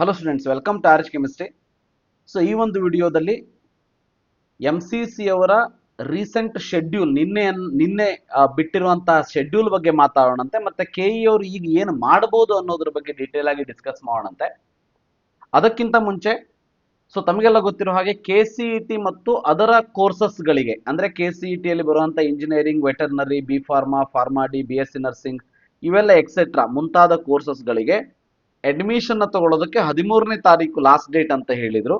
Hello students welcome to arch chemistry so ಈ ಒಂದು ವಿಡಿಯೋದಲ್ಲಿ ಎಂ ಸಿ ಸಿ ಅವರ ರೀಸೆಂಟ್ ಶೆಡ್ಯೂಲ್ ನಿನ್ನೆ ನಿನ್ನೆ ಬಿಟ್ಟಿರುವಂತಹ ಶೆಡ್ಯೂಲ್ ಬಗ್ಗೆ ಮಾತಾಡೋಣಂತೆ ಮತ್ತೆ ಕೆ ಇ ಅವರು ಈಗ ಏನು ಮಾಡಬಹುದು ಅನ್ನೋದ್ರ ಬಗ್ಗೆ ಡೀಟೇಲ್ ಆಗಿ ಡಿಸ್ಕಸ್ ಮಾಡೋಣಂತೆ. ಅದಕ್ಕಿಂತ ಮುಂಚೆ ಸೊ ತಮಗೆಲ್ಲ ಗೊತ್ತಿರೋ ಹಾಗೆ ಕೆ ಸಿ ಇ ಟಿ ಮತ್ತು ಅದರ ಕೋರ್ಸಸ್ಗಳಿಗೆ ಅಂದ್ರೆ ಕೆ ಸಿ ಇ ಟಿಯಲ್ಲಿ ಬರುವಂತ engineering veterinary B pharma pharma D B S C nursing ಇವೆಲ್ಲ ಎಕ್ಸೆಟ್ರಾ ಮುಂತಾದ ಕೋರ್ಸಸ್ಗಳಿಗೆ ಅಡ್ಮಿಷನ್ ತಗೊಳ್ಳೋದಕ್ಕೆ ಹದಿಮೂರನೇ ತಾರೀಕು ಲಾಸ್ಟ್ ಡೇಟ್ ಅಂತ ಹೇಳಿದರು.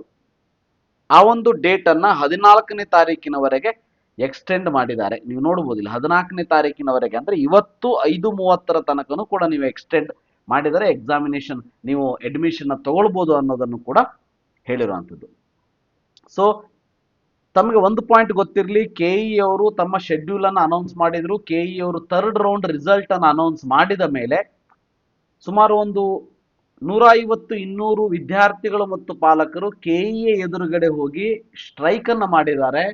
ಆ ಒಂದು ಡೇಟ್ ಅನ್ನ ಹದಿನಾಲ್ಕನೇ ತಾರೀಕಿನವರೆಗೆ ಎಕ್ಸ್ಟೆಂಡ್ ಮಾಡಿದ್ದಾರೆ. ನೀವು ನೋಡ್ಬೋದಿಲ್ಲ, ಹದಿನಾಲ್ಕನೇ ತಾರೀಕಿನವರೆಗೆ ಅಂದ್ರೆ ಇವತ್ತು ಐದು ಮೂವತ್ತರ ತನಕನೂ ಕೂಡ ನೀವು ಎಕ್ಸ್ಟೆಂಡ್ ಮಾಡಿದರೆ ಎಕ್ಸಾಮಿನೇಷನ್ ನೀವು ಅಡ್ಮಿಷನ್ ತಗೊಳ್ಬೋದು ಅನ್ನೋದನ್ನು ಕೂಡ ಹೇಳಿರುವಂಥದ್ದು. ಸೊ ತಮಗೆ ಒಂದು ಪಾಯಿಂಟ್ ಗೊತ್ತಿರಲಿ ಕೆ ಇ ಅವರು ತಮ್ಮ ಶೆಡ್ಯೂಲ್ ಅನ್ನು ಅನೌನ್ಸ್ ಮಾಡಿದ್ರು. ಕೆ ಇ ಅವರು ಥರ್ಡ್ ರೌಂಡ್ ರಿಸಲ್ಟನ್ನು ಅನೌನ್ಸ್ ಮಾಡಿದ ಮೇಲೆ ಸುಮಾರು ಒಂದು ನೂರ ಐವತ್ತು ಇನ್ನೂರು ವಿದ್ಯಾರ್ಥಿಗಳು ಮತ್ತು ಪಾಲಕರು ಕೆಇಎ ಎದುರುಗಡೆ ಹೋಗಿ ಸ್ಟ್ರೈಕ್ ಅನ್ನ ಮಾಡಿದ್ದಾರೆ,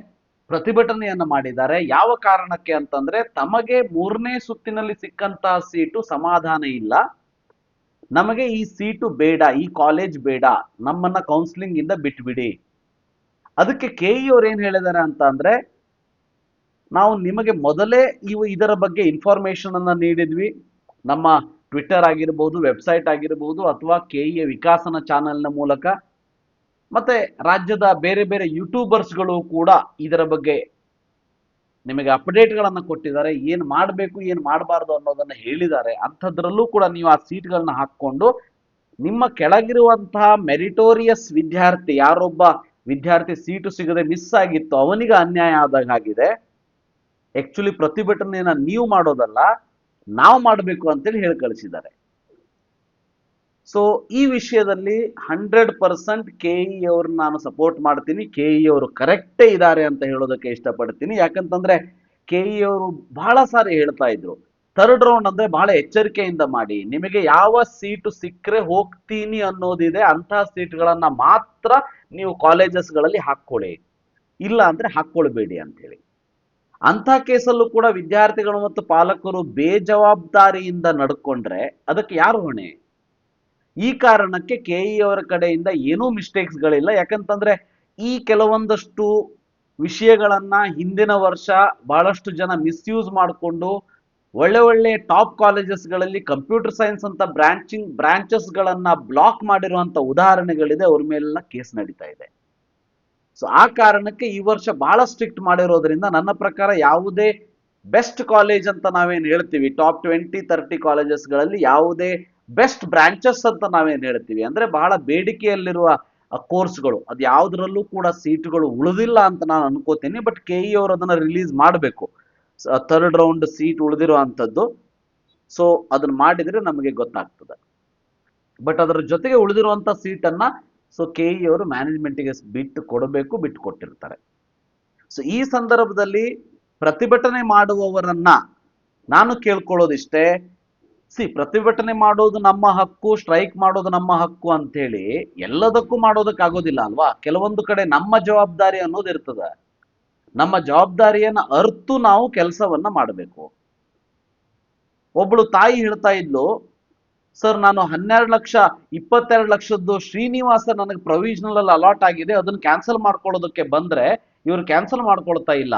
ಪ್ರತಿಭಟನೆಯನ್ನು ಮಾಡಿದ್ದಾರೆ. ಯಾವ ಕಾರಣಕ್ಕೆ ಅಂತಂದ್ರೆ ತಮಗೆ ಮೂರನೇ ಸುತ್ತಿನಲ್ಲಿ ಸಿಕ್ಕಂತಹ ಸೀಟು ಸಮಾಧಾನ ಇಲ್ಲ. ನಮಗೆ ಈ ಸೀಟು ಬೇಡ, ಈ ಕಾಲೇಜ್ ಬೇಡ, ನಮ್ಮನ್ನ ಕೌನ್ಸಿಲಿಂಗ್ ಇಂದ ಬಿಟ್ಬಿಡಿ. ಅದಕ್ಕೆ ಕೆ ಇ ಅವ್ರು ಏನ್ ಹೇಳಿದ್ದಾರೆ ಅಂತ ಅಂದ್ರೆ ನಾವು ನಿಮಗೆ ಮೊದಲೇ ಇವು ಇದರ ಬಗ್ಗೆ ಇನ್ಫಾರ್ಮೇಶನ್ ಅನ್ನ ನೀಡಿದ್ವಿ. ನಮ್ಮ ಟ್ವಿಟ್ಟರ್ ಆಗಿರ್ಬೋದು ವೆಬ್ಸೈಟ್ ಆಗಿರ್ಬೋದು, ಅಥವಾ ಕೆ ಇ ವಿಕಾಸನ ಚಾನೆಲ್ನ ಮೂಲಕ. ಮತ್ತೆ ರಾಜ್ಯದ ಬೇರೆ ಬೇರೆ ಯೂಟ್ಯೂಬರ್ಸ್ಗಳು ಕೂಡ ಇದರ ಬಗ್ಗೆ ನಿಮಗೆ ಅಪ್ಡೇಟ್ಗಳನ್ನು ಕೊಟ್ಟಿದ್ದಾರೆ. ಏನು ಮಾಡಬೇಕು, ಏನು ಮಾಡಬಾರ್ದು ಅನ್ನೋದನ್ನು ಹೇಳಿದ್ದಾರೆ. ಅಂಥದ್ರಲ್ಲೂ ಕೂಡ ನೀವು ಆ ಸೀಟ್ಗಳನ್ನ ಹಾಕ್ಕೊಂಡು ನಿಮ್ಮ ಕೆಳಗಿರುವಂತಹ ಮೆರಿಟೋರಿಯಸ್ ವಿದ್ಯಾರ್ಥಿ, ಯಾರೊಬ್ಬ ವಿದ್ಯಾರ್ಥಿ ಸೀಟು ಸಿಗದೆ ಮಿಸ್ ಆಗಿತ್ತು, ಅವನಿಗೆ ಅನ್ಯಾಯ ಆದಾಗ ಆಗಿದೆ. ಆಕ್ಚುಲಿ ಪ್ರತಿಭಟನೆಯನ್ನ ನೀವು ಮಾಡೋದಲ್ಲ. ನಾವು ಮಾಡಬೇಕು ಅಂತೇಳಿ ಹೇಳಿ ಕಳಿಸಿದ್ದಾರೆ. ಸೊ ಈ ವಿಷಯದಲ್ಲಿ ಹಂಡ್ರೆಡ್ ಪರ್ಸೆಂಟ್ ಕೆ ಇ ಅವ್ರನ್ನ ನಾನು ಸಪೋರ್ಟ್ ಮಾಡ್ತೀನಿ. ಕೆ ಇ ಅವರು ಕರೆಕ್ಟೇ ಇದ್ದಾರೆ ಅಂತ ಹೇಳೋದಕ್ಕೆ ಇಷ್ಟಪಡ್ತೀನಿ. ಯಾಕಂತಂದ್ರೆ ಕೆ ಇ ಅವರು ಬಹಳ ಸಾರಿ ಹೇಳ್ತಾ ಇದ್ರು. ಥರ್ಡ್ ರೌಂಡ್ ಅಂದ್ರೆ ಬಹಳ ಎಚ್ಚರಿಕೆಯಿಂದ ಮಾಡಿ. ನಿಮಗೆ ಯಾವ ಸೀಟು ಸಿಕ್ಕರೆ ಹೋಗ್ತೀನಿ ಅನ್ನೋದಿದೆ. ಅಂತಹ ಸೀಟ್ಗಳನ್ನ ಮಾತ್ರ ನೀವು ಕಾಲೇಜಸ್ಗಳಲ್ಲಿ ಹಾಕ್ಕೊಳ್ಳಿ. ಇಲ್ಲ ಅಂದ್ರೆ ಹಾಕ್ಕೊಳ್ಬೇಡಿ ಅಂತ ಹೇಳಿ. ಅಂಥ ಕೇಸಲ್ಲೂ ಕೂಡ ವಿದ್ಯಾರ್ಥಿಗಳು ಮತ್ತು ಪಾಲಕರು ಬೇಜವಾಬ್ದಾರಿಯಿಂದ ನಡ್ಕೊಂಡ್ರೆ ಅದಕ್ಕೆ ಯಾರು ಹೊಣೆ? ಈ ಕಾರಣಕ್ಕೆ ಕೆ ಇ ಅವರ ಕಡೆಯಿಂದ ಏನೂ ಮಿಸ್ಟೇಕ್ಸ್ಗಳಿಲ್ಲ ಯಾಕಂತಂದ್ರೆ ಈ ಕೆಲವೊಂದಷ್ಟು ವಿಷಯಗಳನ್ನ ಹಿಂದಿನ ವರ್ಷ ಬಹಳಷ್ಟು ಜನ ಮಿಸ್ಯೂಸ್ ಮಾಡಿಕೊಂಡು ಒಳ್ಳೆ ಒಳ್ಳೆ ಟಾಪ್ ಕಾಲೇಜಸ್ಗಳಲ್ಲಿ ಕಂಪ್ಯೂಟರ್ ಸೈನ್ಸ್ ಅಂತ ಬ್ರಾಂಚಿಂಗ್ ಬ್ರಾಂಚಸ್ಗಳನ್ನ ಬ್ಲಾಕ್ ಮಾಡಿರುವಂತ ಉದಾಹರಣೆಗಳಿದೆ. ಅವ್ರ ಮೇಲೆಲ್ಲ ಕೇಸ್ ನಡೀತಾ ಇದೆ. ಸೊ ಆ ಕಾರಣಕ್ಕೆ ಈ ವರ್ಷ ಬಹಳ ಸ್ಟ್ರಿಕ್ಟ್ ಮಾಡಿರೋದ್ರಿಂದ ನನ್ನ ಪ್ರಕಾರ ಯಾವುದೇ ಬೆಸ್ಟ್ ಕಾಲೇಜ್ ಅಂತ ನಾವೇನು ಹೇಳ್ತೀವಿ ಟಾಪ್ ಟ್ವೆಂಟಿ ತರ್ಟಿ ಕಾಲೇಜಸ್ಗಳಲ್ಲಿ ಯಾವುದೇ ಬೆಸ್ಟ್ ಬ್ರಾಂಚಸ್ ಅಂತ ನಾವೇನು ಹೇಳ್ತೀವಿ. ಅಂದ್ರೆ ಬಹಳ ಬೇಡಿಕೆಯಲ್ಲಿರುವ ಕೋರ್ಸ್ಗಳು ಅದು ಯಾವುದರಲ್ಲೂ ಕೂಡ ಸೀಟ್ಗಳು ಉಳಿದಿಲ್ಲ ಅಂತ ನಾನು ಅನ್ಕೋತೀನಿ. ಬಟ್ ಕೆ ಇ ಅವರು ಅದನ್ನ ರಿಲೀಸ್ ಮಾಡಬೇಕು. ಥರ್ಡ್ ರೌಂಡ್ ಸೀಟ್ ಉಳಿದಿರೋ ಅಂಥದ್ದು. ಸೊ ಅದನ್ನ ಮಾಡಿದ್ರೆ ನಮಗೆ ಗೊತ್ತಾಗ್ತದೆ. ಬಟ್ ಅದರ ಜೊತೆಗೆ ಉಳಿದಿರುವಂತ ಸೀಟನ್ನ ಸೊ ಕೆ ಇ ಅವರು ಮ್ಯಾನೇಜ್ಮೆಂಟಿಗೆ ಬಿಟ್ಟು ಕೊಡಬೇಕು ಬಿಟ್ಟು ಕೊಟ್ಟಿರ್ತಾರೆ. ಸೊ ಈ ಸಂದರ್ಭದಲ್ಲಿ ಪ್ರತಿಭಟನೆ ಮಾಡುವವರನ್ನ ನಾನು ಕೇಳ್ಕೊಳ್ಳೋದಿಷ್ಟೇ, ಸಿ ಪ್ರತಿಭಟನೆ ಮಾಡೋದು ನಮ್ಮ ಹಕ್ಕು ಸ್ಟ್ರೈಕ್ ಮಾಡೋದು ನಮ್ಮ ಹಕ್ಕು ಅಂತೇಳಿ ಎಲ್ಲದಕ್ಕೂ ಮಾಡೋದಕ್ಕೆ ಆಗೋದಿಲ್ಲ ಅಲ್ವಾ? ಕೆಲವೊಂದು ಕಡೆ ನಮ್ಮ ಜವಾಬ್ದಾರಿ ಅನ್ನೋದು ಇರ್ತದೆ. ನಮ್ಮ ಜವಾಬ್ದಾರಿಯನ್ನ ಅರ್ತು ನಾವು ಕೆಲಸವನ್ನ ಮಾಡಬೇಕು. ಒಬ್ಳು ತಾಯಿ ಹೇಳ್ತಾ ಇದ್ಲು ಸರ್ ನಾನು ಹನ್ನೆರಡು ಲಕ್ಷ, ಇಪ್ಪತ್ತೆರಡು ಲಕ್ಷದ್ದು ಶ್ರೀನಿವಾಸ ನನಗೆ ಪ್ರೊವಿಷನಲ್ ಅಲ್ಲಿ ಅಲಾಟ್ ಆಗಿದೆ. ಅದನ್ನ ಕ್ಯಾನ್ಸಲ್ ಮಾಡ್ಕೊಳ್ಳೋದಕ್ಕೆ ಬಂದ್ರೆ ಇವ್ರು ಕ್ಯಾನ್ಸಲ್ ಮಾಡ್ಕೊಳ್ತಾ ಇಲ್ಲ.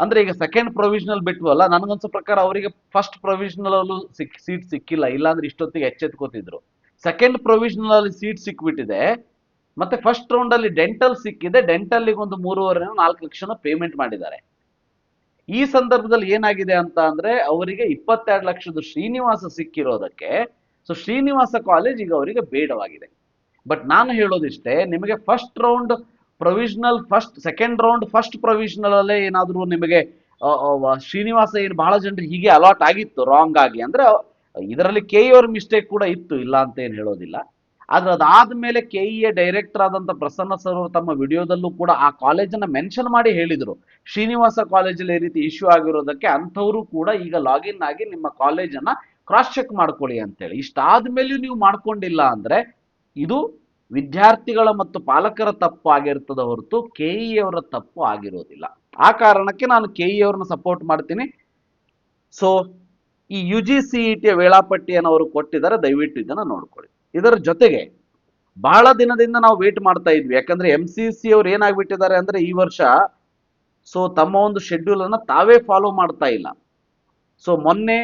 ಅಂದ್ರೆ ಈಗ ಸೆಕೆಂಡ್ ಪ್ರೊವಿಷನಲ್ ಬಿಟ್ವಲ್ಲ, ನನಗನ್ಸೋ ಪ್ರಕಾರ ಅವರಿಗೆ ಫಸ್ಟ್ ಪ್ರೊವಿಷನಲ್ ಅಲ್ಲೂ ಸಿಕ್ ಸೀಟ್ ಸಿಕ್ಕಿಲ್ಲ. ಇಲ್ಲಾಂದ್ರೆ ಇಷ್ಟೊತ್ತಿಗೆ ಎಚ್ಚೆತ್ಕೋತಿದ್ರು. ಸೆಕೆಂಡ್ ಪ್ರೊವಿಷನಲ್ ಅಲ್ಲಿ ಸೀಟ್ ಸಿಕ್ಬಿಟ್ಟಿದೆ. ಮತ್ತೆ ಫಸ್ಟ್ ರೌಂಡ್ ಅಲ್ಲಿ ಡೆಂಟಲ್ ಸಿಕ್ಕಿದೆ. ಡೆಂಟಲ್ಗೆ ಒಂದು ಮೂರುವರೆ, ನಾಲ್ಕು ಲಕ್ಷನ ಪೇಮೆಂಟ್ ಮಾಡಿದ್ದಾರೆ. ಈ ಸಂದರ್ಭದಲ್ಲಿ ಏನಾಗಿದೆ ಅಂತ ಅಂದ್ರೆ ಅವರಿಗೆ ಇಪ್ಪತ್ತೆರಡು ಲಕ್ಷದ ಶ್ರೀನಿವಾಸ ಸಿಕ್ಕಿರೋದಕ್ಕೆ ಸೊ ಶ್ರೀನಿವಾಸ ಕಾಲೇಜ್ ಈಗ ಅವರಿಗೆ ಬೇಡವಾಗಿದೆ. ಬಟ್ ನಾನು ಹೇಳೋದಿಷ್ಟೇ, ನಿಮಗೆ first round provisional first second round first provisional ಅಲ್ಲೇ ಏನಾದರೂ ನಿಮಗೆ ಶ್ರೀನಿವಾಸ ಏನು ಬಹಳ ಜನರಿಗೆ ಹೀಗೆ ಅಲಾಟ್ ಆಗಿತ್ತು ರಾಂಗ್ ಆಗಿ, ಅಂದ್ರೆ, ಇದರಲ್ಲಿ ಕೆ ಮಿಸ್ಟೇಕ್ ಕೂಡ ಇತ್ತು, ಇಲ್ಲ ಅಂತ ಏನು ಹೇಳೋದಿಲ್ಲ. ಆದ್ರೆ ಅದಾದ ಮೇಲೆ ಕೆ ಇ ಎ ಡೈರೆಕ್ಟರ್ ಆದಂತ ಪ್ರಸನ್ನ ಸರ್ ಅವರು ತಮ್ಮ ವಿಡಿಯೋದಲ್ಲೂ ಕೂಡ ಆ ಕಾಲೇಜನ್ನ ಮೆನ್ಷನ್ ಮಾಡಿ ಹೇಳಿದ್ರು. ಶ್ರೀನಿವಾಸ ಕಾಲೇಜಲ್ಲಿ ಈ ರೀತಿ ಇಶ್ಯೂ ಆಗಿರೋದಕ್ಕೆ ಅಂಥವ್ರು ಕೂಡ ಈಗ ಲಾಗಿನ್ ಆಗಿ ನಿಮ್ಮ ಕಾಲೇಜನ್ನ ಕ್ರಾಸ್ ಚೆಕ್ ಮಾಡ್ಕೊಳ್ಳಿ ಅಂತೇಳಿ. ಇಷ್ಟಾದ್ಮೇಲೆಯೂ ನೀವು ಮಾಡ್ಕೊಂಡಿಲ್ಲ ಅಂದ್ರೆ ಇದು ವಿದ್ಯಾರ್ಥಿಗಳ ಮತ್ತು ಪಾಲಕರ ತಪ್ಪು ಆಗಿರ್ತದ ಹೊರತು ಕೆ ಇ ಅವರ ತಪ್ಪು ಆಗಿರೋದಿಲ್ಲ. ಆ ಕಾರಣಕ್ಕೆ ನಾನು ಕೆ ಇ ಅವ್ರನ್ನ ಸಪೋರ್ಟ್ ಮಾಡ್ತೀನಿ. ಸೊ ಈ ಯು ಜಿ ಸಿ ಇ ಟಿಯ ವೇಳಾಪಟ್ಟಿಯನ್ನು ಅವರು ಕೊಟ್ಟಿದ್ದಾರೆ, ದಯವಿಟ್ಟು ಇದನ್ನು ನೋಡ್ಕೊಳ್ಳಿ. ಇದರ ಜೊತೆಗೆ ಬಹಳ ದಿನದಿಂದ ನಾವು ವೇಟ್ ಮಾಡ್ತಾ ಇದ್ವಿ. ಯಾಕಂದ್ರೆ ಎಂ ಸಿ ಸಿ ಅವ್ರು ಏನಾಗ್ಬಿಟ್ಟಿದ್ದಾರೆ ಅಂದ್ರೆ ಈ ವರ್ಷ ಸೊ ತಮ್ಮ ಒಂದು ಶೆಡ್ಯೂಲ್ ತಾವೇ ಫಾಲೋ ಮಾಡ್ತಾ ಇಲ್ಲ. ಸೊ ಮೊನ್ನೆ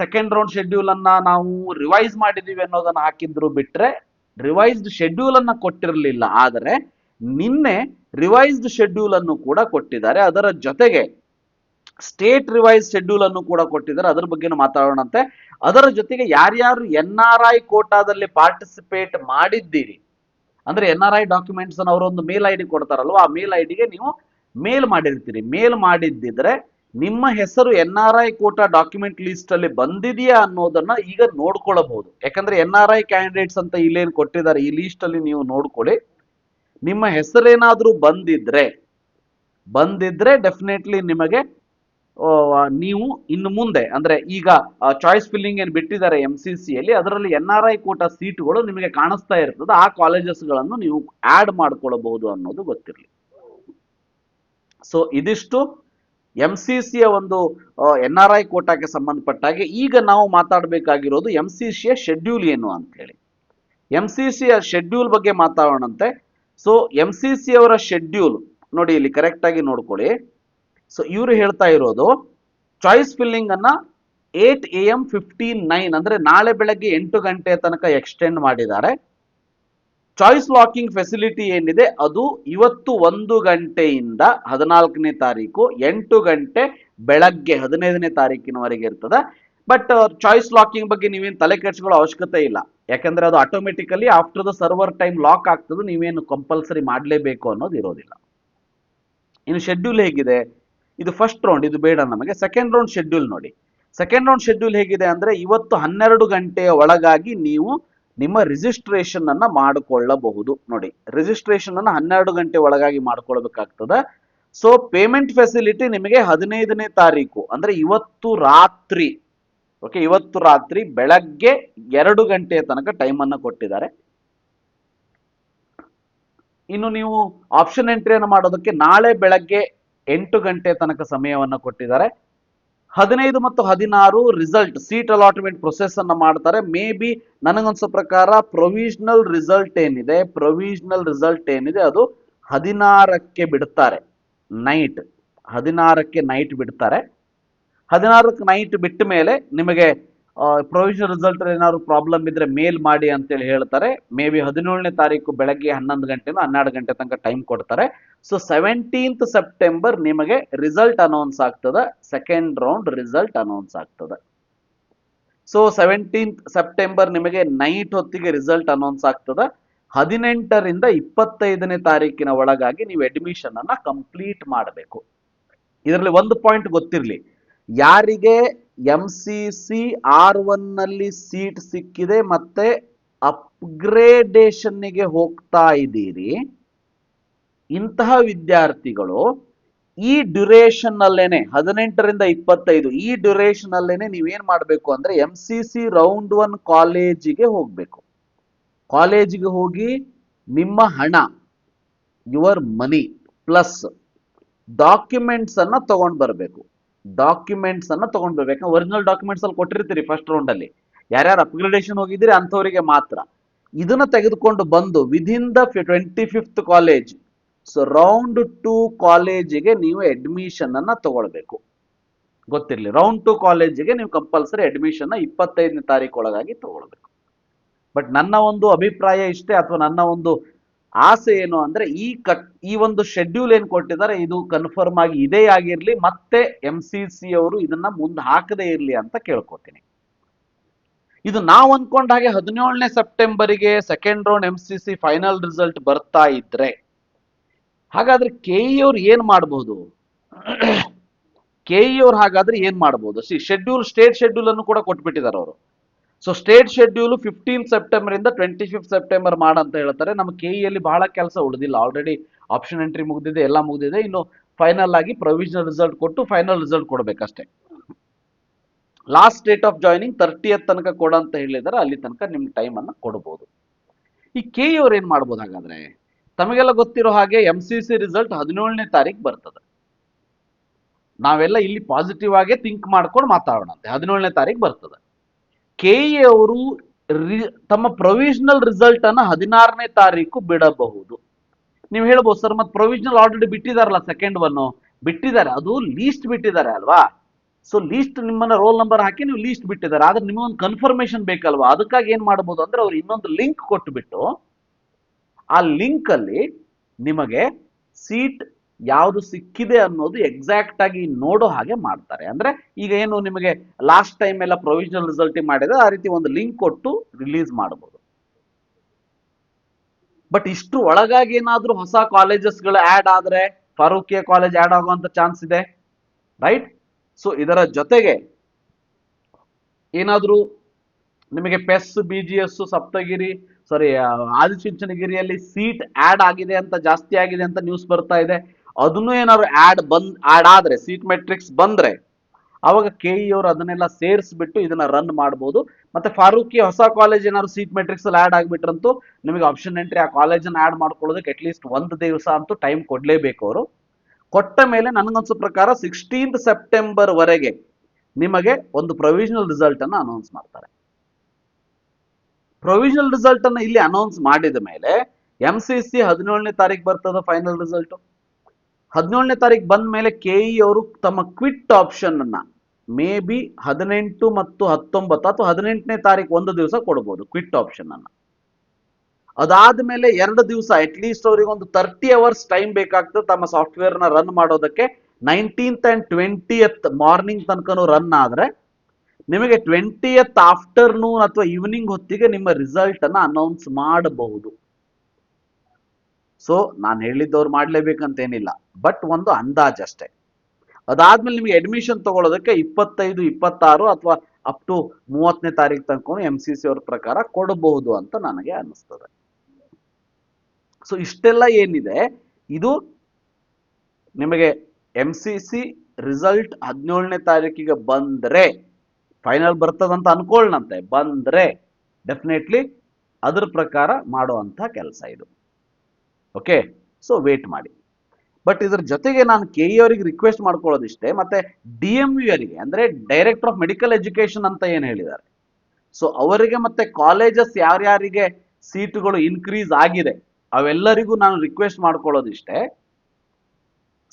ಸೆಕೆಂಡ್ ರೌಂಡ್ ಶೆಡ್ಯೂಲ್ ಅನ್ನ ನಾವು ರಿವೈಸ್ ಮಾಡಿದೀವಿ ಅನ್ನೋದನ್ನ ಹಾಕಿದ್ರು ಬಿಟ್ರೆ ರಿವೈಸ್ಡ್ ಶೆಡ್ಯೂಲ್ ಅನ್ನ ಕೊಟ್ಟಿರಲಿಲ್ಲ. ಆದರೆ ನಿನ್ನೆ ರಿವೈಸ್ಡ್ ಶೆಡ್ಯೂಲ್ ಅನ್ನು ಕೂಡ ಕೊಟ್ಟಿದ್ದಾರೆ. ಅದರ ಜೊತೆಗೆ ಸ್ಟೇಟ್ ರಿವೈಸ್ ಶೆಡ್ಯೂಲ್ ಅನ್ನು ಕೂಡ ಕೊಟ್ಟಿದ್ದಾರೆ. ಅದರ ಬಗ್ಗೆನೂ ಮಾತಾಡೋಣಂತೆ. ಅದರ ಜೊತೆಗೆ ಯಾರ್ಯಾರು ಎನ್ ಆರ್ ಐ ಕೋಟಾದಲ್ಲಿ ಪಾರ್ಟಿಸಿಪೇಟ್ ಮಾಡಿದ್ದೀರಿ? ಅಂದ್ರೆ ಎನ್ ಆರ್ ಐ ಡಾಕ್ಯುಮೆಂಟ್ಸ್ ಅನ್ನು ಅವರೊಂದು ಮೇಲ್ ಐ ಡಿ ಕೊಡ್ತಾರಲ್ವ? ಆ ಮೇಲ್ ಐ ಡಿಗೆ ನೀವು ಮೇಲ್ ಮಾಡಿರ್ತೀರಿ. ಮೇಲ್ ಮಾಡಿದ್ದಿದ್ರೆ ನಿಮ್ಮ ಹೆಸರು N R I quota document list ಅಲ್ಲಿ ಬಂದಿದೆಯಾ ಅನ್ನೋದನ್ನ ಈಗ ನೋಡ್ಕೊಳ್ಳಬಹುದು ಯಾಕಂದ್ರೆ ಎನ್ ಆರ್ ಐ ಕ್ಯಾಂಡಿಡೇಟ್ಸ್ ಅಂತ ಇಲ್ಲೇನು ಕೊಟ್ಟಿದ್ದಾರೆ. ಈ ಲಿಸ್ಟ್ ಅಲ್ಲಿ ನೀವು ನೋಡ್ಕೊಳ್ಳಿ. ನಿಮ್ಮ ಹೆಸರೇನಾದ್ರೂ ಬಂದಿದ್ರೆ ಬಂದಿದ್ರೆ ಡೆಫಿನೆಟ್ಲಿ ನಿಮಗೆ ನೀವು ಇನ್ನು ಮುಂದೆ, ಅಂದ್ರೆ ಈಗ ಚಾಯ್ಸ್ ಫಿಲ್ಲಿಂಗ್ ಏನ್ ಬಿಟ್ಟಿದ್ದಾರೆ ಎಂ ಸಿ ಸಿ ಅಲ್ಲಿ, ಅದರಲ್ಲಿ ಎನ್ ಆರ್ ಐ ಕೋಟಾ ಸೀಟ್ಗಳು ನಿಮಗೆ ಕಾಣಿಸ್ತಾ ಇರ್ತದೆ. ಆ ಕಾಲೇಜಸ್ಗಳನ್ನು ನೀವು ಆಡ್ ಮಾಡ್ಕೊಳ್ಳಬಹುದು ಅನ್ನೋದು ಗೊತ್ತಿರಲಿ. ಸೊ ಇದಿಷ್ಟು ಎಂ ಸಿ ಸಿಯ ಒಂದು ಎನ್ ಆರ್ ಐ ಕೋಟಾಕ್ಕೆ ಸಂಬಂಧಪಟ್ಟಾಗೆ ಈಗ ನಾವು ಮಾತಾಡಬೇಕಾಗಿರೋದು ಎಂ ಸಿ ಸಿಯ ಶೆಡ್ಯೂಲ್ ಏನು ಅಂತ ಹೇಳಿ. ಎಂ ಸಿ ಸಿಯ ಶೆಡ್ಯೂಲ್ ಬಗ್ಗೆ ಮಾತಾಡೋಣಂತೆ. ಸೊ ಎಂ ಸಿ ಸಿ ಅವರ ಶೆಡ್ಯೂಲ್ ನೋಡಿ ಇಲ್ಲಿ ಕರೆಕ್ಟಾಗಿ ನೋಡ್ಕೊಳ್ಳಿ. ಸೊ ಇವರು ಹೇಳ್ತಾ ಇರೋದು ಚಾಯ್ಸ್ ಫಿಲ್ಲಿಂಗ್ ಅನ್ನ eight A M fifteen nine ಅಂದ್ರೆ ನಾಳೆ ಬೆಳಗ್ಗೆ ಎಂಟು ಗಂಟೆ ತನಕ ಎಕ್ಸ್ಟೆಂಡ್ ಮಾಡಿದ್ದಾರೆ. ಚಾಯ್ಸ್ ಲಾಕಿಂಗ್ ಫೆಸಿಲಿಟಿ ಏನಿದೆ, ಅದು ಇವತ್ತು ಒಂದು ಗಂಟೆಯಿಂದ ಹದಿನಾಲ್ಕನೇ ತಾರೀಕು ಎಂಟು ಗಂಟೆ ಬೆಳಗ್ಗೆ ಹದಿನೈದನೇ ತಾರೀಕಿನವರೆಗೆ ಇರ್ತದೆ. ಬಟ್ ಚಾಯ್ಸ್ ಲಾಕಿಂಗ್ ಬಗ್ಗೆ ನೀವೇನು ತಲೆ ಕೆಡಿಸ್ಕೊಳ್ಳೋ ಅವಶ್ಯಕತೆ ಇಲ್ಲ. ಯಾಕಂದ್ರೆ ಅದು automatically after the server time lock ಆಗ್ತದೆ, ನೀವೇನು ಕಂಪಲ್ಸರಿ ಮಾಡಲೇಬೇಕು ಅನ್ನೋದು ಇರೋದಿಲ್ಲ. ಇನ್ನು ಶೆಡ್ಯೂಲ್ ಹೇಗಿದೆ? ಇದು ಫಸ್ಟ್ ರೌಂಡ್ ಇದು ಬೇಡ ನಮಗೆ. ಸೆಕೆಂಡ್ ರೌಂಡ್ ಶೆಡ್ಯೂಲ್ ನೋಡಿ. ಸೆಕೆಂಡ್ ರೌಂಡ್ ಶೆಡ್ಯೂಲ್ ಹೇಗಿದೆ ಅಂದ್ರೆ ಇವತ್ತು ಹನ್ನೆರಡು ಗಂಟೆಯ ಒಳಗಾಗಿ ನೀವು ನಿಮ್ಮ ರಿಜಿಸ್ಟ್ರೇಷನ್ ಅನ್ನ ಮಾಡಿಕೊಳ್ಳಬಹುದು. ನೋಡಿ ರಿಜಿಸ್ಟ್ರೇಷನ್ ಅನ್ನ ಹನ್ನೆರಡು ಗಂಟೆ ಒಳಗಾಗಿ ಮಾಡ್ಕೊಳ್ಬೇಕಾಗ್ತದೆ. ಸೊ ಪೇಮೆಂಟ್ ಫೆಸಿಲಿಟಿ ನಿಮಗೆ ಹದಿನೈದನೇ ತಾರೀಕು, ಅಂದ್ರೆ ಇವತ್ತು ರಾತ್ರಿ ಓಕೆ ಇವತ್ತು ರಾತ್ರಿ ಬೆಳಗ್ಗೆ ಎರಡು ಗಂಟೆಯ ತನಕ ಟೈಮ್ ಅನ್ನ ಕೊಟ್ಟಿದ್ದಾರೆ. ಇನ್ನು ನೀವು ಆಪ್ಷನ್ ಎಂಟ್ರಿಯನ್ನು ಮಾಡೋದಕ್ಕೆ ನಾಳೆ ಬೆಳಗ್ಗೆ ಎಂಟು ಗಂಟೆ ತನಕ ಸಮಯವನ್ನು ಕೊಟ್ಟಿದ್ದಾರೆ. ಹದಿನೈದು ಮತ್ತು ಹದಿನಾರು ರಿಸಲ್ಟ್ ಸೀಟ್ ಅಲಾಟ್ಮೆಂಟ್ ಪ್ರೊಸೆಸ್ ಅನ್ನು ಮಾಡ್ತಾರೆ. ಮೇ ಬಿ ನನಗನ್ಸೋ ಪ್ರಕಾರ ಪ್ರೊವಿಷನಲ್ ರಿಸಲ್ಟ್ ಏನಿದೆ? ಪ್ರೊವಿಷನಲ್ ರಿಸಲ್ಟ್ ಏನಿದೆ? ಅದು ಹದಿನಾರಕ್ಕೆ ಬಿಡ್ತಾರೆ. ನೈಟ್ ಹದಿನಾರಕ್ಕೆ ನೈಟ್ ಬಿಡ್ತಾರೆ. ಹದಿನಾರಕ್ಕೆ ನೈಟ್ ಬಿಟ್ಟ ಮೇಲೆ ನಿಮಗೆ ಪ್ರೊವಿಷನಲ್ ರಿಸಲ್ಟ್ ಏನಾದ್ರು ಪ್ರಾಬ್ಲಮ್ ಇದ್ರೆ ಮೇಲ್ ಮಾಡಿ ಅಂತೇಳಿ ಹೇಳ್ತಾರೆ. ಮೇ ಬಿ ಹದಿನೇಳನೇ ತಾರೀಕು ಬೆಳಗ್ಗೆ ಹನ್ನೊಂದು ಗಂಟೆಯಿಂದ ಹನ್ನೆರಡು ಗಂಟೆ ತನಕ ಟೈಮ್ ಕೊಡ್ತಾರೆ. ಸೊ ಸೆವೆಂಟೀನ್ತ್ ಸೆಪ್ಟೆಂಬರ್ ನಿಮಗೆ ರಿಸಲ್ಟ್ ಅನೌನ್ಸ್ ಆಗ್ತದೆ. ಸೆಕೆಂಡ್ ರೌಂಡ್ ರಿಸಲ್ಟ್ ಅನೌನ್ಸ್ ಆಗ್ತದೆ. ಸೊ ಸೆವೆಂಟೀನ್ತ್ ಸೆಪ್ಟೆಂಬರ್ ನಿಮಗೆ ನೈಟ್ ಹೊತ್ತಿಗೆ ರಿಸಲ್ಟ್ ಅನೌನ್ಸ್ ಆಗ್ತದೆ. ಹದಿನೆಂಟರಿಂದ ಇಪ್ಪತ್ತೈದನೇ ತಾರೀಕಿನ ಒಳಗಾಗಿ ನೀವು ಅಡ್ಮಿಷನ್ ಅನ್ನ ಕಂಪ್ಲೀಟ್ ಮಾಡಬೇಕು. ಇದರಲ್ಲಿ ಒಂದು ಪಾಯಿಂಟ್ ಗೊತ್ತಿರಲಿ. ಯಾರಿಗೆ ಎಂ ಸಿ ಸಿ ಆರ್ ಒನ್ನಲ್ಲಿ ಸೀಟ್ ಸಿಕ್ಕಿದೆ ಮತ್ತೆ ಅಪ್ಗ್ರೇಡೇಷನ್ನಿಗೆ ಹೋಗ್ತಾ ಇದ್ದೀರಿ ಇಂತಹ ವಿದ್ಯಾರ್ಥಿಗಳು ಈ ಡ್ಯುರೇಷನ್ ಅಲ್ಲೇನೆ ಹದಿನೆಂಟರಿಂದ ಇಪ್ಪತ್ತೈದು, ಈ ಡ್ಯುರೇಷನ್ ಅಲ್ಲೇನೆ ನೀವೇನ್ ಮಾಡಬೇಕು ಅಂದ್ರೆ M C C round one ಕಾಲೇಜಿಗೆ ಹೋಗ್ಬೇಕು. ಕಾಲೇಜಿಗೆ ಹೋಗಿ ನಿಮ್ಮ ಹಣ ಯುವರ್ ಮನಿ ಪ್ಲಸ್ ಡಾಕ್ಯುಮೆಂಟ್ಸ್ ಅನ್ನ ತಗೊಂಡ್ ಬರಬೇಕು. ಡಾಕ್ಯುಮೆಂಟ್ಸ್ ಅನ್ನ ತಗೊಂಡ್ ಬರ್ಬೇಕು. ಒರಿಜಿನಲ್ ಡಾಕ್ಯುಮೆಂಟ್ಸ್ ಅಲ್ಲಿ ಕೊಟ್ಟಿರ್ತೀರಿ ಫಸ್ಟ್ ರೌಂಡ್ ಅಲ್ಲಿ. ಯಾರ್ಯಾರು ಅಪ್ಗ್ರೇಡೇಷನ್ ಹೋಗಿದ್ದೀರಿ ಅಂಥವರಿಗೆ ಮಾತ್ರ. ಇದನ್ನ ತೆಗೆದುಕೊಂಡು ಬಂದು within the twenty fifth college so round two ಕಾಲೇಜಿಗೆ ನೀವು ಅಡ್ಮಿಷನ್ ಅನ್ನ ತಗೊಳ್ಬೇಕು. ಗೊತ್ತಿರಲಿ ರೌಂಡ್ ಟು ಕಾಲೇಜಿಗೆ ನೀವು ಕಂಪಲ್ಸರಿ ಅಡ್ಮಿಷನ್ ಇಪ್ಪತ್ತೈದನೇ ತಾರೀಕು ಒಳಗಾಗಿ ತಗೊಳ್ಬೇಕು. ಬಟ್ ನನ್ನ ಒಂದು ಅಭಿಪ್ರಾಯ ಇಷ್ಟೇ, ಅಥವಾ ನನ್ನ ಒಂದು ಆಸೆ ಏನು ಅಂದ್ರೆ, ಈ ಕಟ್, ಈ ಒಂದು ಶೆಡ್ಯೂಲ್ ಏನ್ ಕೊಟ್ಟಿದ್ದಾರೆ, ಇದು ಕನ್ಫರ್ಮ್ ಆಗಿ ಇದೇ ಆಗಿರ್ಲಿ, ಮತ್ತೆ ಎಂ ಸಿ ಸಿ ಅವರು ಇದನ್ನ ಮುಂದೆ ಹಾಕದೇ ಇರ್ಲಿ ಅಂತ ಕೇಳ್ಕೊತೀನಿ. ಇದು ನಾವು ಅನ್ಕೊಂಡ ಹಾಗೆ ಹದಿನೇಳನೇ ಸೆಪ್ಟೆಂಬರಿಗೆ second round M C C final result ಬರ್ತಾ ಇದ್ರೆ ಹಾಗಾದ್ರೆ ಕೆ ಇ ಅವ್ರು ಏನ್ ಮಾಡಬಹುದು ಕೆ ಇ ಅವ್ರು ಹಾಗಾದ್ರೆ ಏನ್ ಮಾಡಬಹುದು ಸಿ ಶೆಡ್ಯೂಲ್ ಸ್ಟೇಟ್ ಶೆಡ್ಯೂಲ್ ಅನ್ನು ಕೂಡ ಕೊಟ್ಬಿಟ್ಟಿದ್ದಾರೆ ಅವರು. So state schedule fifteen September ಇಂದ ಟ್ವೆಂಟಿ ಫಿಫ್ತ್ ಸೆಪ್ಟೆಂಬರ್ ಮಾಡಂತ ಹೇಳ್ತಾರೆ. ನಮ್ಮ ಕೆ ಇಯಲ್ಲಿ ಬಹಳ ಕೆಲಸ ಉಳಿದಿಲ್ಲ. ಆಲ್ರೆಡಿ ಆಪ್ಷನ್ ಎಂಟ್ರಿ ಮುಗಿದಿದೆ, ಎಲ್ಲ ಮುಗಿದಿದೆ. ಇನ್ನು ಫೈನಲ್ ಆಗಿ ಪ್ರೊವಿಷನಲ್ ರಿಸಲ್ಟ್ ಕೊಟ್ಟು final result ಕೊಡಬೇಕಷ್ಟೇ. Last date of joining thirtieth ತನಕ ಕೊಡ ಅಂತ ಹೇಳಿದಾರೆ ಅಲ್ಲಿ ತನಕ ನಿಮ್ಗೆ ಟೈಮ್ ಅನ್ನ ಕೊಡಬಹುದು ಈ ಕೆ ಅವ್ರು ಏನ್ ಮಾಡ್ಬೋದು ಹಾಗಾದ್ರೆ? ತಮಗೆಲ್ಲ ಗೊತ್ತಿರೋ ಹಾಗೆ ಎಂ ಸಿ ಸಿ ರಿಸಲ್ಟ್ ಹದಿನೇಳನೇ ತಾರೀಕು ಬರ್ತದೆ. ನಾವೆಲ್ಲ ಇಲ್ಲಿ ಪಾಸಿಟಿವ್ ಆಗೇ ಥಿಂಕ್ ಮಾಡ್ಕೊಂಡು ಮಾತಾಡೋಣ ಅಂತೆ. ಹದಿನೇಳನೇ ತಾರೀಕು ಬರ್ತದೆ. ಕೆ ಅವರು ರಿ- ತಮ್ಮ ಪ್ರೊವಿಷನಲ್ ರಿಸಲ್ಟ್ ಅನ್ನ ಹದಿನಾರನೇ ತಾರೀಕು ಬಿಡಬಹುದು. ನೀವು ಹೇಳ್ಬೋದು ಸರ್, ಮತ್ತೆ ಪ್ರೊವಿಷನಲ್ ಆಲ್ರೆಡಿ ಬಿಟ್ಟಿದಾರಲ್ಲ ಸೆಕೆಂಡ್ ಒನ್ ಬಿಟ್ಟಿದ್ದಾರೆ. ಅದು ಲೀಸ್ಟ್ ಬಿಟ್ಟಿದ್ದಾರೆ ಅಲ್ವಾ? ಸೊ ಲೀಸ್ಟ್ ನಿಮ್ಮನ್ನ ರೋಲ್ ನಂಬರ್ ಹಾಕಿ ನೀವು ಲೀಸ್ಟ್ ಬಿಟ್ಟಿದ್ದಾರೆ. ಆದ್ರೆ ನಿಮಗೊಂದು ಕನ್ಫರ್ಮೇಶನ್ ಬೇಕಲ್ವಾ? ಅದಕ್ಕಾಗಿ ಏನ್ ಮಾಡ್ಬೋದು ಅಂದ್ರೆ ಅವ್ರು ಇನ್ನೊಂದು ಲಿಂಕ್ ಕೊಟ್ಬಿಟ್ಟು ಆ ಲಿಂಕ್ ಅಲ್ಲಿ ನಿಮಗೆ ಸೀಟ್ ಯಾವುದು ಸಿಕ್ಕಿದೆ ಅನ್ನೋದು ಎಕ್ಸಾಕ್ಟ್ ಆಗಿ ನೋಡೋ ಹಾಗೆ ಮಾಡ್ತಾರೆ. ಅಂದ್ರೆ ಈಗ ಏನು ನಿಮಗೆ ಲಾಸ್ಟ್ ಟೈಮ್ ಎಲ್ಲ ಪ್ರೊವಿಷನಲ್ ರಿಸಲ್ಟ್ ಮಾಡಿದ್ರೆ ಆ ರೀತಿ ಒಂದು ಲಿಂಕ್ ಕೊಟ್ಟು ರಿಲೀಸ್ ಮಾಡಬಹುದು ಬಟ್ ಇಷ್ಟು ಒಳಗಾಗಿ ಏನಾದ್ರೂ ಹೊಸ ಕಾಲೇಜಸ್ಗಳು ಆಡ್ ಆದ್ರೆ ಫಾರೂಕಿಯ ಕಾಲೇಜ್ ಆಡ್ ಆಗುವಂತ ಚಾನ್ಸ್ ಇದೆ ರೈಟ್ ಸೊ ಇದರ ಜೊತೆಗೆ ಏನಾದ್ರೂ ನಿಮಗೆ PES B G S Saptagiri sorry ಆದಿಚುಂಚನಗಿರಿಯಲ್ಲಿ seat add ಆಗಿದೆ ಅಂತ ಜಾಸ್ತಿ ಆಗಿದೆ ಅಂತ ನ್ಯೂಸ್ ಬರ್ತಾ ಇದೆ. ಅದನ್ನು ಏನಾದ್ರು ಆಡ್ ಬಂದ್ ಆಡ್ ಆದ್ರೆ ಸೀಟ್ ಮೆಟ್ರಿಕ್ಸ್ ಬಂದ್ರೆ, ಅವಾಗ ಕೆ ಇ ಅವರು ಅದನ್ನೆಲ್ಲ ಸೇರಿಸ್ಬಿಟ್ಟು ಇದನ್ನ ರನ್ ಮಾಡ್ಬೋದು. ಮತ್ತೆ ಫಾರೂಕಿ ಹೊಸ ಕಾಲೇಜ್ ಏನಾದ್ರು ಸೀಟ್ ಮೆಟ್ರಿಕ್ಸ್ ಅಲ್ಲಿ ಆಡ್ ಆಗ್ಬಿಟ್ರಂತೂ ನಿಮಗೆ ಆಪ್ಷನ್ ಎಂಟ್ರಿ ಆ ಕಾಲೇಜನ್ನ ಆಡ್ ಮಾಡ್ಕೊಳ್ಳೋದಕ್ಕೆ ಅಟ್ಲೀಸ್ಟ್ ಒಂದು ದಿವಸ ಅಂತೂ ಟೈಮ್ ಕೊಡ್ಲೇಬೇಕು ಅವರು. ಕೊಟ್ಟ ಮೇಲೆ ನನಗನ್ಸೋ ಪ್ರಕಾರ ಸಿಕ್ಸ್ಟೀನ್ತ್ ಸೆಪ್ಟೆಂಬರ್ ವರೆಗೆ ನಿಮಗೆ ಒಂದು ಪ್ರೊವಿಷನಲ್ ರಿಸಲ್ಟ್ ಅನ್ನ ಅನೌನ್ಸ್ ಮಾಡ್ತಾರೆ. ಪ್ರೊವಿಷನಲ್ ರಿಸಲ್ಟ್ ಅನ್ನ ಇಲ್ಲಿ ಅನೌನ್ಸ್ ಮಾಡಿದ ಮೇಲೆ ಎಂ ಸಿ ಸಿ ಹದಿನೇಳನೇ ತಾರೀಕು ಬರ್ತದ ಫೈನಲ್ ರಿಸಲ್ಟ್ ಹದಿನೇಳನೇ ತಾರೀಕು ಬಂದ ಮೇಲೆ ಕೆ ಇ ಅವರು ತಮ್ಮ ಕ್ವಿಟ್ ಆಪ್ಷನ್ ಅನ್ನ ಮೇ ಬಿ ಹದಿನೆಂಟು ಮತ್ತು ಹತ್ತೊಂಬತ್ತು ಅಥವಾ ಹದಿನೆಂಟನೇ ತಾರೀಕು ಒಂದು ದಿವಸ ಕೊಡ್ಬೋದು ಕ್ವಿಟ್ ಆಪ್ಷನ್ ಅನ್ನ. ಅದಾದ್ಮೇಲೆ ಎರಡು ದಿವಸ ಅಟ್ ಲೀಸ್ಟ್ ಅವರಿಗೆ ಒಂದು ತರ್ಟಿ ಅವರ್ಸ್ ಟೈಮ್ ಬೇಕಾಗ್ತದೆ ತಮ್ಮ ಸಾಫ್ಟ್ವೇರ್ನ ರನ್ ಮಾಡೋದಕ್ಕೆ. ನೈನ್ಟೀನ್ತ್ ಅಂಡ್ ಟ್ವೆಂಟಿಯತ್ ಮಾರ್ನಿಂಗ್ ತನಕನೂ ರನ್ ಆದ್ರೆ ನಿಮಗೆ ಟ್ವೆಂಟಿಯತ್ ಆಫ್ಟರ್ನೂನ್ ಅಥವಾ ಈವ್ನಿಂಗ್ ಹೊತ್ತಿಗೆ ನಿಮ್ಮ ರಿಸಲ್ಟ್ ಅನ್ನ ಅನೌನ್ಸ್ ಮಾಡಬಹುದು. ಸೊ ನಾನು ಹೇಳಿದ್ದವ್ರು ಮಾಡ್ಲೇಬೇಕಂತ ಏನಿಲ್ಲ ಬಟ್ ಒಂದು ಅಂದಾಜ್ ಅಷ್ಟೇ. ಅದಾದ್ಮೇಲೆ ನಿಮಗೆ ಅಡ್ಮಿಷನ್ ತಗೊಳ್ಳೋದಕ್ಕೆ ಇಪ್ಪತ್ತೈದು, ಇಪ್ಪತ್ತಾರು ಅಥವಾ ಅಪ್ ಟು ಮೂವತ್ತನೇ ತಾರೀಕು ತನಕ ಎಂ ಸಿ ಸಿ ಅವ್ರ ಪ್ರಕಾರ ಕೊಡಬಹುದು ಅಂತ ನನಗೆ ಅನ್ನಿಸ್ತದೆ. ಸೊ ಇಷ್ಟೆಲ್ಲ ಏನಿದೆ, ಇದು ನಿಮಗೆ ಎಂ ಸಿ ಸಿ ರಿಸಲ್ಟ್ ಹದಿನೇಳನೇ ತಾರೀಕಿಗೆ ಬಂದ್ರೆ ಫೈನಲ್ ಬರ್ತದಂತ ಅನ್ಕೊಳ್ಳಂತೆ ಬಂದ್ರೆ ಡೆಫಿನೆಟ್ಲಿ ಅದ್ರ ಪ್ರಕಾರ ಮಾಡುವಂತ ಕೆಲಸ ಇದು. ಓಕೆ ಸೊ ವೇಟ್ ಮಾಡಿ. ಬಟ್ ಇದ್ರ ಜೊತೆಗೆ ನಾನು ಕೆ ಇ ಅವರಿಗೆ ರಿಕ್ವೆಸ್ಟ್ ಮಾಡ್ಕೊಳ್ಳೋದಿಷ್ಟೇ, ಮತ್ತೆ ಡಿ ಎಂ ಯು ಅವರಿಗೆ, ಅಂದ್ರೆ ಡೈರೆಕ್ಟರ್ ಆಫ್ ಮೆಡಿಕಲ್ ಎಜುಕೇಶನ್ ಅಂತ ಏನು ಹೇಳಿದ್ದಾರೆ. ಸೊ ಅವರಿಗೆ ಮತ್ತೆ ಕಾಲೇಜಸ್ ಯಾರ್ಯಾರಿಗೆ ಸೀಟುಗಳು ಇನ್ಕ್ರೀಸ್ ಆಗಿದೆ, ಅವೆಲ್ಲರಿಗೂ ನಾನು ರಿಕ್ವೆಸ್ಟ್ ಮಾಡ್ಕೊಳ್ಳೋದಿಷ್ಟೇ.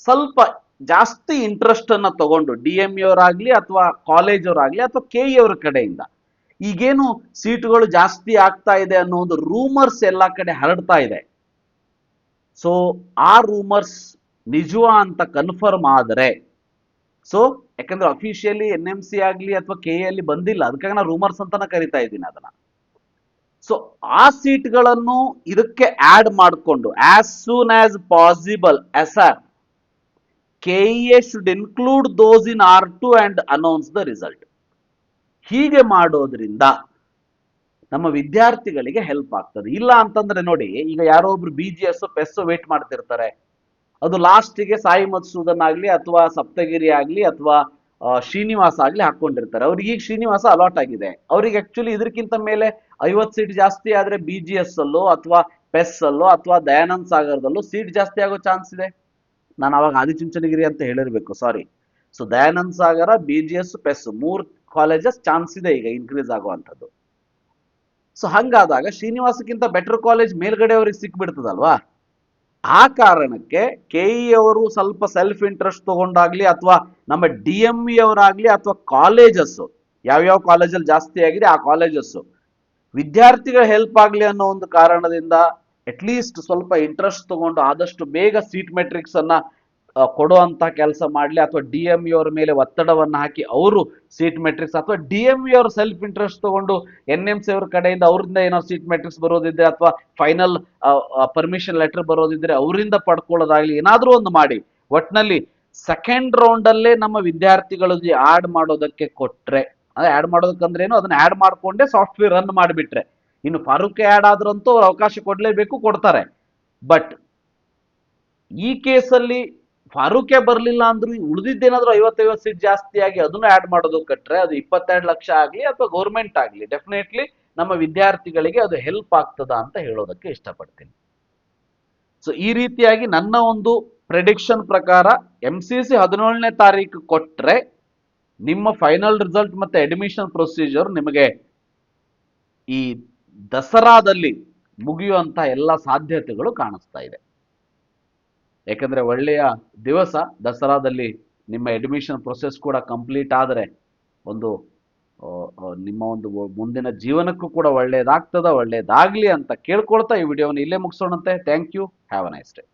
ಸ್ವಲ್ಪ ಜಾಸ್ತಿ ಇಂಟ್ರೆಸ್ಟ್ ಅನ್ನ ತಗೊಂಡು ಡಿ ಎಂ ಅವರಾಗ್ಲಿ ಅಥವಾ ಕಾಲೇಜ್ ಅವರಾಗ್ಲಿ ಅಥವಾ ಕೆ ಇ ಅವರ ಕಡೆಯಿಂದ ಈಗೇನು ಸೀಟ್ಗಳು ಜಾಸ್ತಿ ಆಗ್ತಾ ಇದೆ ಅನ್ನೋ ಒಂದು ರೂಮರ್ಸ್ ಎಲ್ಲ ಕಡೆ ಹರಡ್ತಾ ಇದೆ. ಸೊ ಆ ರೂಮರ್ಸ್ ನಿಜವ ಅಂತ ಕನ್ಫರ್ಮ್ ಆದರೆ ಸೊ ಯಾಕಂದ್ರೆ ಅಫಿಷಿಯಲಿ ಎನ್ ಎಂ ಸಿ ಆಗ್ಲಿ ಅಥವಾ ಕೆ ಅಲ್ಲಿ ಬಂದಿಲ್ಲ. ಅದಕ್ಕಾಗಿ ನಾನು ರೂಮರ್ಸ್ ಅಂತಾನೆ ಕರಿತಾ ಇದ್ದೀನಿ ಅದನ್ನ. ಸೊ ಆ ಸೀಟ್ಗಳನ್ನು ಇದಕ್ಕೆ ಆಡ್ ಮಾಡಿಕೊಂಡು as soon as possible S R K A should include those in R two and announce the result ಹೀಗೆ ಮಾಡೋದ್ರಿಂದ ನಮ್ಮ ವಿದ್ಯಾರ್ಥಿಗಳಿಗೆ ಹೆಲ್ಪ್ ಆಗ್ತದೆ. ಇಲ್ಲ ಅಂತಂದ್ರೆ ನೋಡಿ, ಈಗ ಯಾರೋ ಒಬ್ರು B G S PES wait ಮಾಡ್ತಿರ್ತಾರೆ. ಅದು ಲಾಸ್ಟಿಗೆ ಸಾಯಿ ಮಧುಸೂದನ್ ಆಗ್ಲಿ ಅಥವಾ ಸಪ್ತಗಿರಿ ಆಗ್ಲಿ ಅಥವಾ ಶ್ರೀನಿವಾಸ ಆಗ್ಲಿ ಹಾಕೊಂಡಿರ್ತಾರೆ. ಅವ್ರಿಗೆ ಈಗ ಶ್ರೀನಿವಾಸ ಅಲಾಟ್ ಆಗಿದೆ. ಅವ್ರಿಗೆ ಆಕ್ಚುಲಿ ಇದಕ್ಕಿಂತ ಮೇಲೆ ಐವತ್ತು ಸೀಟ್ ಜಾಸ್ತಿ ಆದ್ರೆ ಬಿ ಜಿ ಎಸ್ ಅಲ್ಲೋ ಅಥವಾ ಪೆಸ್ ಅಲ್ಲೋ ಅಥವಾ ದಯಾನಂದ್ ಸಾಗರದಲ್ಲೋ ಸೀಟ್ ಜಾಸ್ತಿ ಆಗೋ ಚಾನ್ಸ್ ಇದೆ. ನಾನು ಅವಾಗ ಆದಿಚುಂಚನಗಿರಿ ಅಂತ ಹೇಳಿರ್ಬೇಕು sorry so Dayanand Sagar B G S PES ಮೂರ್ ಕಾಲೇಜಸ್ ಚಾನ್ಸ್ ಇದೆ ಈಗ ಇನ್ಕ್ರೀಸ್ ಆಗುವಂಥದ್ದು. ಸೊ ಹಂಗಾದಾಗ ಶ್ರೀನಿವಾಸಕ್ಕಿಂತ ಬೆಟರ್ ಕಾಲೇಜ್ ಮೇಲ್ಗಡೆ ಅವ್ರಿಗೆ ಸಿಕ್ಬಿಡ್ತದಲ್ವಾ? ಆ ಕಾರಣಕ್ಕೆ ಕೆ ಇ ಅವರು ಸ್ವಲ್ಪ ಸೆಲ್ಫ್ ಇಂಟ್ರೆಸ್ಟ್ ತಗೊಂಡಾಗ್ಲಿ ಅಥವಾ ನಮ್ಮ ಡಿ ಎಂ ಇ ಅವರಾಗ್ಲಿ ಅಥವಾ ಕಾಲೇಜಸ್ ಯಾವ್ಯಾವ ಕಾಲೇಜಲ್ಲಿ ಜಾಸ್ತಿ ಆಗಿದೆ ಆ ಕಾಲೇಜಸ್ ವಿದ್ಯಾರ್ಥಿಗಳ ಹೆಲ್ಪ್ ಆಗ್ಲಿ ಅನ್ನೋ ಒಂದು ಕಾರಣದಿಂದ ಅಟ್ಲೀಸ್ಟ್ ಸ್ವಲ್ಪ ಇಂಟ್ರೆಸ್ಟ್ ತಗೊಂಡು ಆದಷ್ಟು ಬೇಗ ಸೀಟ್ ಮೆಟ್ರಿಕ್ಸ್ ಅನ್ನ ಕೊಡುವಂತ ಕೆಲಸ ಮಾಡಲಿ, ಅಥವಾ ಡಿ ಎಂ ಯು ಅವ್ರ ಮೇಲೆ ಒತ್ತಡವನ್ನು ಹಾಕಿ ಅವರು ಸೀಟ್ ಮೆಟ್ರಿಕ್ಸ್ ಅಥವಾ ಡಿ ಎಂ ಯು ಅವ್ರ ಸೆಲ್ಫ್ ಇಂಟ್ರೆಸ್ಟ್ ತಗೊಂಡು ಎನ್ ಎಂ ಸಿ ಅವ್ರ ಕಡೆಯಿಂದ ಅವರಿಂದ ಏನೋ ಸೀಟ್ ಮೆಟ್ರಿಕ್ಸ್ ಬರೋದಿದ್ರೆ, ಅಥವಾ ಫೈನಲ್ ಪರ್ಮಿಷನ್ ಲೆಟರ್ ಬರೋದಿದ್ರೆ ಅವರಿಂದ ಪಡ್ಕೊಳ್ಳೋದಾಗ್ಲಿ ಏನಾದರೂ ಒಂದು ಮಾಡಿ. ಒಟ್ನಲ್ಲಿ ಸೆಕೆಂಡ್ ರೌಂಡ್ ಅಲ್ಲೇ ನಮ್ಮ ವಿದ್ಯಾರ್ಥಿಗಳಿಗೆ ಆಡ್ ಮಾಡೋದಕ್ಕೆ ಕೊಟ್ರೆ, ಅದೇ ಆ್ಯಡ್ ಮಾಡೋದಕ್ಕಂದ್ರೇನು ಅದನ್ನ ಆಡ್ ಮಾಡ್ಕೊಂಡೇ ಸಾಫ್ಟ್ವೇರ್ ರನ್ ಮಾಡಿಬಿಟ್ರೆ. ಇನ್ನು ಫಾರೂಕ್ ಆ್ಯಡ್ ಆದ್ರಂತೂ ಅವಕಾಶ ಕೊಡಲೇಬೇಕು, ಕೊಡ್ತಾರೆ. ಬಟ್ ಈ ಕೇಸಲ್ಲಿ ಫಾರೂಕೆ ಬರಲಿಲ್ಲ ಅಂದ್ರೂ ಉಳಿದಿದ್ದೇನಾದ್ರೂ ಐವತ್ತೈವತ್ತು ಸೀಟ್ ಜಾಸ್ತಿ ಆಗಿ ಅದನ್ನು ಆ್ಯಡ್ ಮಾಡೋದು ಕಟ್ರೆ ಅದು ಇಪ್ಪತ್ತೆರಡು ಲಕ್ಷ ಆಗಲಿ ಅಥವಾ ಗೌರ್ಮೆಂಟ್ ಆಗಲಿ ಡೆಫಿನೆಟ್ಲಿ ನಮ್ಮ ವಿದ್ಯಾರ್ಥಿಗಳಿಗೆ ಅದು ಹೆಲ್ಪ್ ಆಗ್ತದ ಅಂತ ಹೇಳೋದಕ್ಕೆ ಇಷ್ಟಪಡ್ತೀನಿ. ಸೊ ಈ ರೀತಿಯಾಗಿ ನನ್ನ ಒಂದು ಪ್ರೆಡಿಕ್ಷನ್ ಪ್ರಕಾರ ಎಂ ಸಿ ಸಿ ಹದಿನೇಳನೇ ತಾರೀಕು ಕೊಟ್ಟರೆ ನಿಮ್ಮ ಫೈನಲ್ ರಿಸಲ್ಟ್ ಮತ್ತೆ ಅಡ್ಮಿಷನ್ ಪ್ರೊಸೀಜರ್ ನಿಮಗೆ ಈ ದಸರಾದಲ್ಲಿ ಮುಗಿಯುವಂಥ ಎಲ್ಲ ಸಾಧ್ಯತೆಗಳು ಕಾಣಿಸ್ತಾ ಇದೆ. ಯಾಕಂದ್ರೆ ಒಳ್ಳೆಯ ದಿವಸ ದಸರಾದಲ್ಲಿ ನಿಮ್ಮ ಅಡ್ಮಿಷನ್ ಪ್ರೊಸೆಸ್ ಕೂಡ ಕಂಪ್ಲೀಟ್ ಆದರೆ ಒಂದು ನಿಮ್ಮ ಒಂದು ಮುಂದಿನ ಜೀವನಕ್ಕೂ ಕೂಡ ಒಳ್ಳೆಯದಾಗ್ತದ, ಒಳ್ಳೆಯದಾಗ್ಲಿ ಅಂತ ಕೇಳ್ಕೊಳ್ತಾ ಈ ವಿಡಿಯೋವನ್ನು ಇಲ್ಲೇ ಮುಗಿಸೋಣಂತೆ. Thank you have a nice day